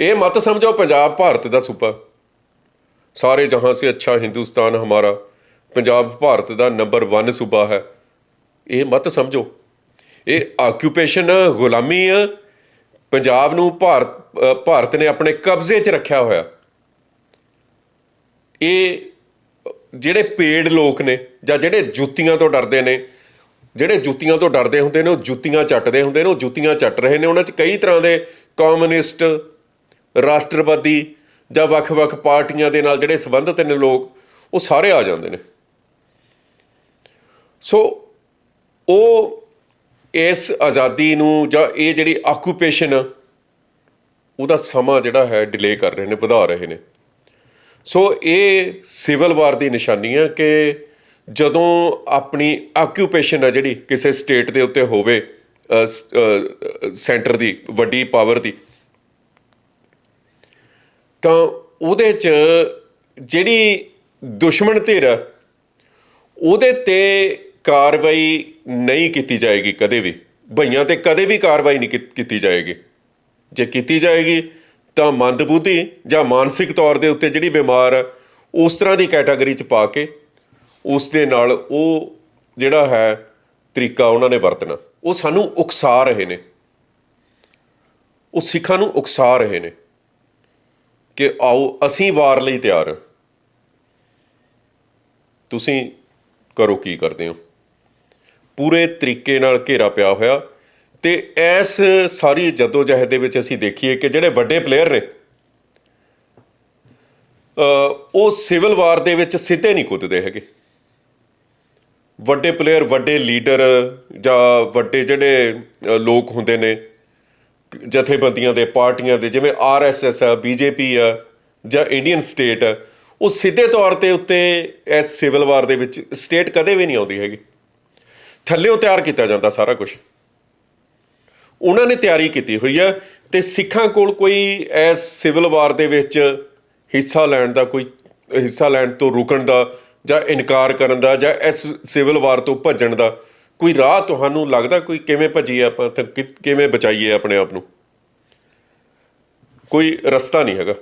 ਇਹ ਮਤ ਸਮਝੋ, ਪੰਜਾਬ ਭਾਰਤ ਦਾ ਸੂਬਾ। ਸਾਰੇ ਜਹਾਂ ਸੇ ਅੱਛਾ ਹਿੰਦੁਸਤਾਨ ਹਮਾਰਾ, ਪੰਜਾਬ ਭਾਰਤ ਦਾ ਨੰਬਰ 1 ਸੂਬਾ ਹੈ। ਇਹ ਮਤ ਸਮਝੋ। ਇਹ ਆਕਿਊਪੇਸ਼ਨ ਗੁਲਾਮੀ ਆ। ਪੰਜਾਬ ਨੂੰ ਭਾਰਤ ਭਾਰਤ ਨੇ ਆਪਣੇ ਕਬਜ਼ੇ 'ਚ ਰੱਖਿਆ ਹੋਇਆ। ਇਹ ਜਿਹੜੇ ਪੇੜ ਲੋਕ ਨੇ, ਜਾਂ ਜਿਹੜੇ ਜੁੱਤੀਆਂ ਤੋਂ ਡਰਦੇ ਨੇ, ਜਿਹੜੇ ਜੁੱਤੀਆਂ ਤੋਂ ਡਰਦੇ ਹੁੰਦੇ ਨੇ, ਉਹ ਜੁੱਤੀਆਂ ਚੱਟਦੇ ਹੁੰਦੇ ਨੇ, ਉਹ ਜੁੱਤੀਆਂ ਚੱਟ ਰਹੇ ਨੇ। ਉਹਨਾਂ 'ਚ ਕਈ ਤਰ੍ਹਾਂ ਦੇ ਕਮਿਊਨਿਸਟ ਰਾਸ਼ਟਰਵਾਦੀ ਜਾਂ ਵੱਖ-ਵੱਖ ਪਾਰਟੀਆਂ ਦੇ ਨਾਲ ਜਿਹੜੇ ਸੰਬੰਧਿਤ ਨੇ ਲੋਕ, ਉਹ ਸਾਰੇ ਆ ਜਾਂਦੇ ਨੇ। ਸੋ ਉਹ ਇਸ ਆਜ਼ਾਦੀ ਨੂੰ ਜਾਂ ਇਹ ਜਿਹੜੀ ਆਕੂਪੇਸ਼ਨ ਉਹਦਾ ਸਮਾਂ ਜਿਹੜਾ ਹੈ ਡਿਲੇ ਕਰ ਰਹੇ ਨੇ, ਵਧਾ ਰਹੇ ਨੇ। ਸੋ ਇਹ ਸਿਵਲ ਵਾਰ ਦੀ ਨਿਸ਼ਾਨੀ ਹੈ ਕਿ ਜਦੋਂ ਆਪਣੀ ਆਕਿਊਪੇਸ਼ਨ ਹੈ ਜਿਹੜੀ ਕਿਸੇ ਸਟੇਟ ਦੇ ਉੱਤੇ ਹੋਵੇ ਸੈਂਟਰ ਦੀ, ਵੱਡੀ ਪਾਵਰ ਦੀ ਤਾਂ ਉਹਦੇ 'ਚ ਜਿਹੜੀ ਦੁਸ਼ਮਣ ਧਿਰ ਹੈ ਉਹਦੇ ਤੇ ਕਾਰਵਾਈ ਨਹੀਂ ਕੀਤੀ ਜਾਏਗੀ ਕਦੇ ਵੀ। ਭਈਆਂ ਤੇ ਕਦੇ ਵੀ ਕਾਰਵਾਈ ਨਹੀਂ ਕੀ- ਕੀਤੀ ਜਾਏਗੀ। ਜੇ ਕੀਤੀ ਜਾਏਗੀ, ਤਾਂ ਮੰਦਬੁੱਧੀ ਜਾਂ ਮਾਨਸਿਕ ਤੌਰ ਦੇ ਉੱਤੇ ਜਿਹੜੀ ਬਿਮਾਰ ਹੈ ਉਸ ਤਰ੍ਹਾਂ ਦੀ ਕੈਟਾਗਰੀ 'ਚ ਪਾ ਕੇ ਉਸ ਦੇ ਨਾਲ ਉਹ ਜਿਹੜਾ ਹੈ ਤਰੀਕਾ ਉਹਨਾਂ ਨੇ ਵਰਤਣਾ। ਉਹ ਸਾਨੂੰ ਉਕਸਾ ਰਹੇ ਨੇ। ਉਹ ਸਿੱਖਾਂ ਨੂੰ ਉਕਸਾ ਰਹੇ ਨੇ। ਕਿ ਆਓ, ਅਸੀਂ ਵਾਰ ਲਈ ਤਿਆਰ ਹਾਂ। ਤੁਸੀਂ ਕਰੋ ਕੀ ਕਰਦੇ ਹੋ? ਪੂਰੇ ਤਰੀਕੇ ਨਾਲ ਘੇਰਾ ਪਿਆ ਹੋਇਆ ਤੇ ਇਸ ਸਾਰੀ ਜਦੋਜਹਿਦ ਦੇ ਵਿੱਚ ਅਸੀਂ ਦੇਖੀਏ ਕਿ ਜਿਹੜੇ ਵੱਡੇ ਪਲੇਅਰ ਨੇ ਉਹ ਸਿਵਲ ਵਾਰ ਦੇ ਵਿੱਚ ਸਿੱਧੇ ਨਹੀਂ ਕੁੱਦਦੇ ਹੈਗੇ। ਵੱਡੇ ਪਲੇਅਰ ਵੱਡੇ ਲੀਡਰ ਜਾਂ ਵੱਡੇ ਜਿਹੜੇ ਲੋਕ ਹੁੰਦੇ ਨੇ ਜਥੇਬੰਦੀਆਂ ਦੇ ਪਾਰਟੀਆਂ ਦੇ, ਜਿਵੇਂ ਆਰਐਸਐਸ ਆ ਬੀਜੇਪੀ ਆ ਜਾਂ ਇੰਡੀਅਨ ਸਟੇਟ ਆ ਉਹ ਸਿੱਧੇ ਤੌਰ ਤੇ ਉੱਤੇ ਇਸ ਸਿਵਲ ਵਾਰ ਦੇ ਵਿੱਚ ਸਟੇਟ ਕਦੇ ਵੀ ਨਹੀਂ ਆਉਂਦੀ ਹੈਗੀ। ਥੱਲੇੋਂ ਤਿਆਰ ਕੀਤਾ ਜਾਂਦਾ ਸਾਰਾ ਕੁਝ ਉਹਨਾਂ ਨੇ ਤਿਆਰੀ ਕੀਤੀ ਹੋਈ ਹੈ ਤੇ ਸਿੱਖਾਂ ਕੋਲ ਕੋਈ ਇਸ ਸਿਵਲ ਵਾਰ ਦੇ ਵਿੱਚ ਹਿੱਸਾ ਲੈਣ ਦਾ ਕੋਈ, ਹਿੱਸਾ ਲੈਣ ਤੋਂ ਰੁਕਣ ਦਾ ਜਾਂ ਇਨਕਾਰ ਕਰਨ ਦਾ ਜਾਂ ਇਸ ਸਿਵਲ ਵਾਰ ਤੋਂ ਭੱਜਣ ਦਾ ਕੋਈ ਰਾਹ ਤੁਹਾਨੂੰ ਲੱਗਦਾ ਕੋਈ ਕਿਵੇਂ ਭੱਜੀਏ ਆਪਾਂ ਤੇ ਕਿ- ਕਿਵੇਂ ਬਚਾਈਏ ਆਪਣੇ ਆਪ ਨੂੰ? ਕੋਈ ਰਸਤਾ ਨਹੀਂ ਹੈਗਾ।